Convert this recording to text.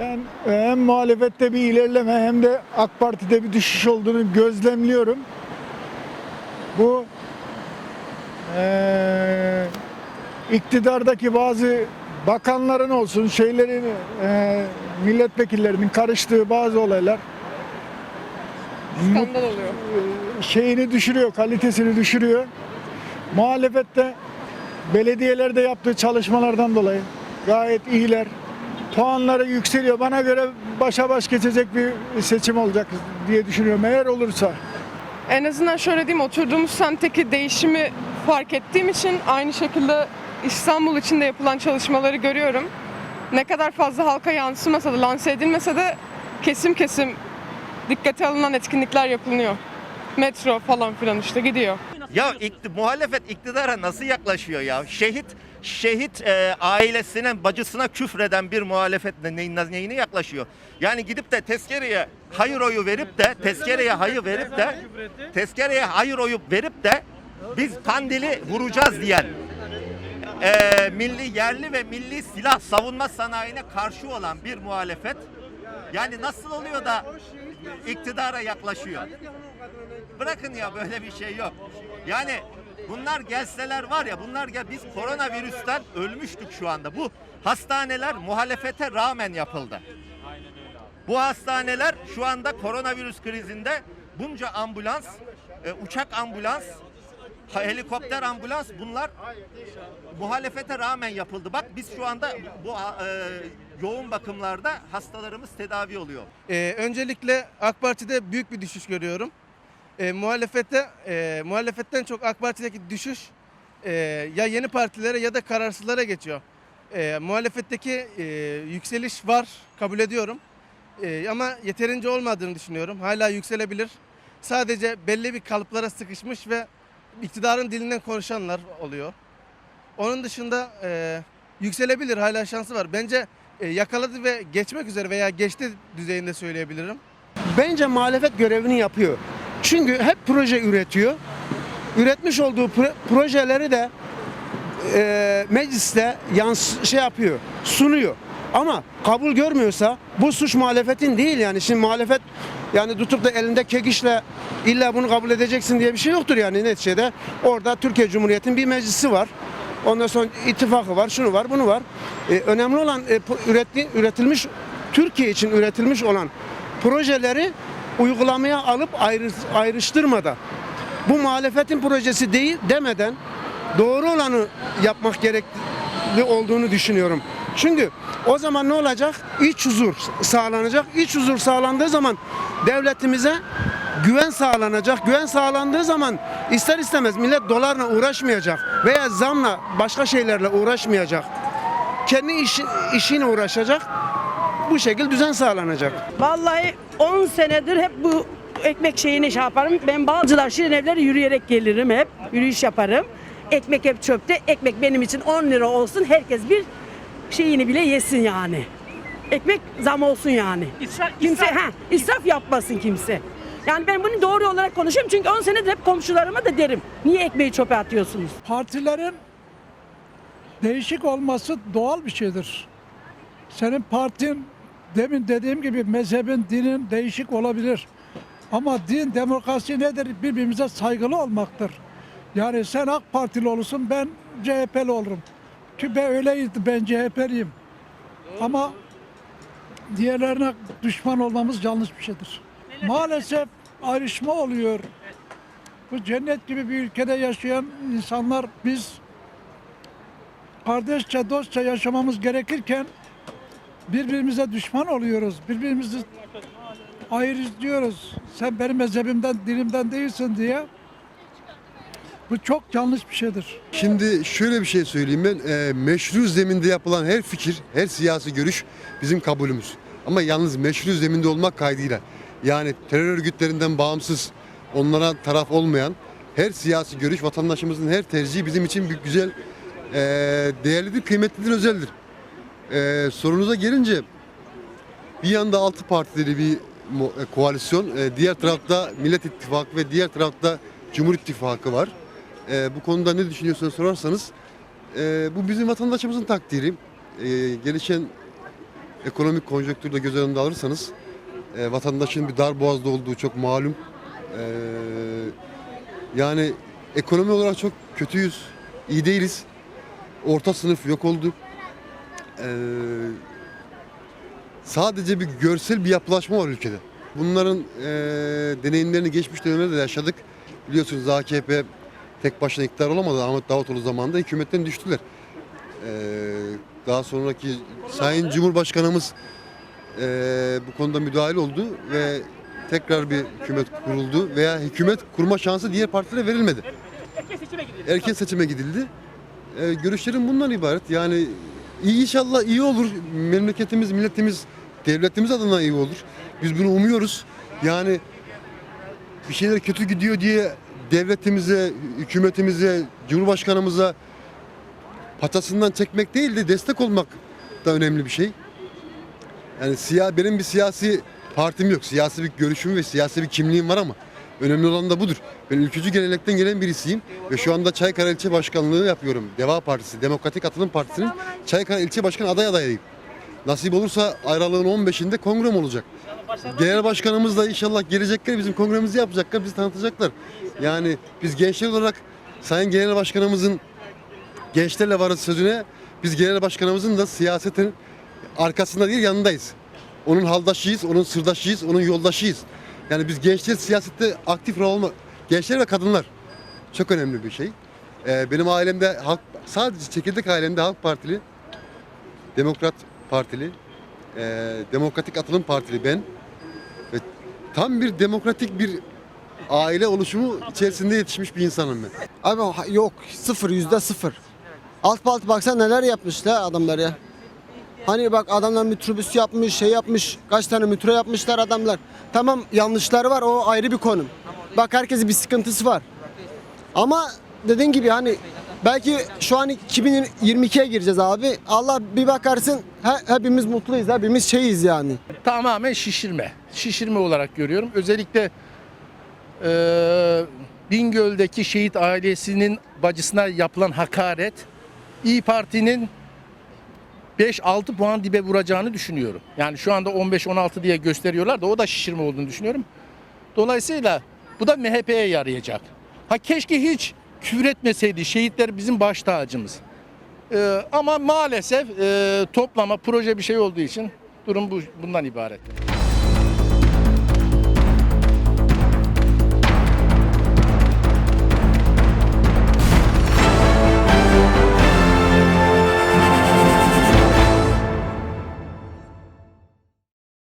Ben hem muhalefette bir ilerleme hem de AK Parti'de bir düşüş olduğunu gözlemliyorum. Bu eee iktidardaki bazı bakanların olsun, şeylerin, eee, milletvekillerinin karıştığı bazı olaylar Skandal oluyor. şeyini düşürüyor, kalitesini düşürüyor. Muhalefette belediyelerde yaptığı çalışmalardan dolayı gayet iyiler. Puanları yükseliyor. Bana göre başa baş geçecek bir seçim olacak diye düşünüyorum. Eğer olursa. En azından şöyle diyeyim oturduğumuz semtteki değişimi fark ettiğim için aynı şekilde İstanbul için de yapılan çalışmaları görüyorum. Ne kadar fazla halka yansımasa da lanse edilmese de kesim kesim dikkate alınan etkinlikler yapılıyor. Metro falan filan işte gidiyor. Ya ikti, muhalefet iktidara nasıl yaklaşıyor ya? Şehit şehit e, ailesine, bacısına küfreden bir muhalefet ne- neyin, neyine yaklaşıyor? Yani gidip de tezkereye hayır oyu verip de tezkereye hayır verip de tezkereye hayır oyu verip de biz Kandil'i vuracağız diyen e, milli yerli ve milli silah savunma sanayine karşı olan bir muhalefet yani nasıl oluyor da iktidara yaklaşıyor? Bırakın ya böyle bir şey yok. Yani bunlar gelseler var ya bunlar gel biz koronavirüsten ölmüştük şu anda. Bu hastaneler muhalefete rağmen yapıldı. Bu hastaneler şu anda koronavirüs krizinde bunca ambulans, e, uçak ambulans, helikopter ambulans bunlar muhalefete rağmen yapıldı. Bak biz şu anda bu e, yoğun bakımlarda hastalarımız tedavi oluyor. Ee, öncelikle AK Parti'de büyük bir düşüş görüyorum. Ee, muhalefette e, muhalefetten çok AK Parti'deki düşüş e, ya yeni partilere ya da kararsızlara geçiyor. E, muhalefetteki e, yükseliş var kabul ediyorum. E, ama yeterince olmadığını düşünüyorum. Hala yükselebilir. Sadece belli bir kalıplara sıkışmış ve iktidarın dilinden konuşanlar oluyor. Onun dışında e, yükselebilir hala şansı var. Bence e, yakaladı ve geçmek üzere veya geçti düzeyinde söyleyebilirim. Bence muhalefet görevini yapıyor. Çünkü hep proje üretiyor. Üretmiş olduğu pro- projeleri de e, mecliste yans şey yapıyor, sunuyor. Ama kabul görmüyorsa bu suç muhalefetin değil yani. Şimdi muhalefet yani tutup da elinde kekişle illa bunu kabul edeceksin diye bir şey yoktur yani neticede. Orada Türkiye Cumhuriyeti'nin bir meclisi var. Ondan sonra ittifakı var, şunu var, bunu var. E, önemli olan e, üretti, üretilmiş Türkiye için üretilmiş olan projeleri uygulamaya alıp ayrı, ayrıştırmadan bu muhalefetin projesi değil demeden doğru olanı yapmak gerekli olduğunu düşünüyorum. Çünkü o zaman ne olacak? İç huzur sağlanacak. İç huzur sağlandığı zaman devletimize güven sağlanacak. Güven sağlandığı zaman ister istemez millet dolarla uğraşmayacak veya zamla başka şeylerle uğraşmayacak. Kendi işi, işine uğraşacak. Bu şekilde düzen sağlanacak. Vallahi 10 senedir hep bu ekmek şeyini şey yaparım. Ben Balcılar Şirin evlere yürüyerek gelirim hep. Yürüyüş yaparım. Ekmek hep çöpte. Ekmek benim için 10 lira olsun. Herkes bir şeyini bile yesin yani. Ekmek zam olsun yani. kimse ha israf yapmasın kimse. Yani ben bunu doğru olarak konuşuyorum çünkü 10 senedir hep komşularıma da derim. Niye ekmeği çöpe atıyorsunuz? partilerin değişik olması doğal bir şeydir. Senin partin demin dediğim gibi mezhebin, dinin değişik olabilir. Ama din, demokrasi nedir? Birbirimize saygılı olmaktır. Yani sen AK Partili olursun, ben CHP'li olurum. Ki ben öyleydi, ben CHP'liyim. Ama diğerlerine düşman olmamız yanlış bir şeydir. Maalesef ayrışma oluyor. Bu cennet gibi bir ülkede yaşayan insanlar biz kardeşçe dostça yaşamamız gerekirken birbirimize düşman oluyoruz. Birbirimizi ayrıştırıyoruz. Sen benim mezhebimden, dilimden değilsin diye. Bu çok yanlış bir şeydir. Şimdi şöyle bir şey söyleyeyim ben. E, meşru zeminde yapılan her fikir, her siyasi görüş bizim kabulümüz. Ama yalnız meşru zeminde olmak kaydıyla. Yani terör örgütlerinden bağımsız, onlara taraf olmayan her siyasi görüş, vatandaşımızın her tercihi bizim için bir güzel, e, değerlidir, kıymetlidir, özeldir. E, sorunuza gelince bir yanda altı partili bir e, koalisyon, e, diğer tarafta Millet İttifakı ve diğer tarafta Cumhur İttifakı var. E, bu konuda ne düşünüyorsanız sorarsanız e, bu bizim vatandaşımızın takdiri. E, gelişen ekonomik konjonktürü de göz önünde alırsanız e, vatandaşın bir dar boğazda olduğu çok malum. E, yani ekonomi olarak çok kötüyüz, iyi değiliz. Orta sınıf yok oldu. E, sadece bir görsel bir yapılaşma var ülkede. Bunların e, deneyimlerini geçmiş dönemlerde de yaşadık. Biliyorsunuz AKP tek başına iktidar olamadı. Ahmet Davutoğlu zamanında hükümetten düştüler. E, daha sonraki Sayın Cumhurbaşkanımız e, bu konuda müdahil oldu ve tekrar bir hükümet kuruldu veya hükümet kurma şansı diğer partilere verilmedi. Erken seçime gidildi. E, görüşlerim bundan ibaret. Yani iyi inşallah iyi olur. Memleketimiz, milletimiz, devletimiz adına iyi olur. Biz bunu umuyoruz. Yani bir şeyler kötü gidiyor diye devletimize, hükümetimize, cumhurbaşkanımıza patasından çekmek değil de destek olmak da önemli bir şey. Yani siya, benim bir siyasi partim yok. Siyasi bir görüşüm ve siyasi bir kimliğim var ama önemli olan da budur. Ben ülkücü gelenekten gelen birisiyim ve şu anda Çaykara İlçe Başkanlığı yapıyorum. Deva Partisi, Demokratik Atılım Partisi'nin Çaykara İlçe Başkanı aday adayıyım. Nasip olursa ayrılığın 15'inde kongrem olacak. Genel başkanımız da inşallah gelecekler bizim kongremizi yapacaklar, bizi tanıtacaklar. Yani biz gençler olarak Sayın Genel Başkanımızın gençlerle varız sözüne biz genel başkanımızın da siyasetin arkasında değil yanındayız. Onun haldaşıyız, onun sırdaşıyız, onun yoldaşıyız. Yani biz gençler siyasette aktif rol olma, gençler ve kadınlar çok önemli bir şey. Ee, benim ailemde halk, sadece çekirdek ailemde Halk Partili, Demokrat Partili, e, Demokratik Atılım Partili ben ve tam bir demokratik bir aile oluşumu içerisinde yetişmiş bir insanım ben. Abi yok sıfır yüzde sıfır. Alt alt baksan neler yapmışlar adamlar ya. Hani bak adamlar metrobüs yapmış, şey yapmış, kaç tane metro yapmışlar adamlar. Tamam yanlışları var o ayrı bir konu. Bak herkesin bir sıkıntısı var. Ama dediğin gibi hani belki şu an 2022'ye gireceğiz abi. Allah bir bakarsın he- hepimiz mutluyuz, hepimiz şeyiz yani. tamamen şişirme. Şişirme olarak görüyorum. Özellikle eee Bingöl'deki şehit ailesinin bacısına yapılan hakaret İyi Parti'nin 5-6 puan dibe vuracağını düşünüyorum. Yani şu anda 15-16 diye gösteriyorlar da o da şişirme olduğunu düşünüyorum. Dolayısıyla bu da MHP'ye yarayacak. Ha keşke hiç küfür etmeseydi. Şehitler bizim baş tacımız. Ee, ama maalesef e, toplama proje bir şey olduğu için durum bu, bundan ibaret.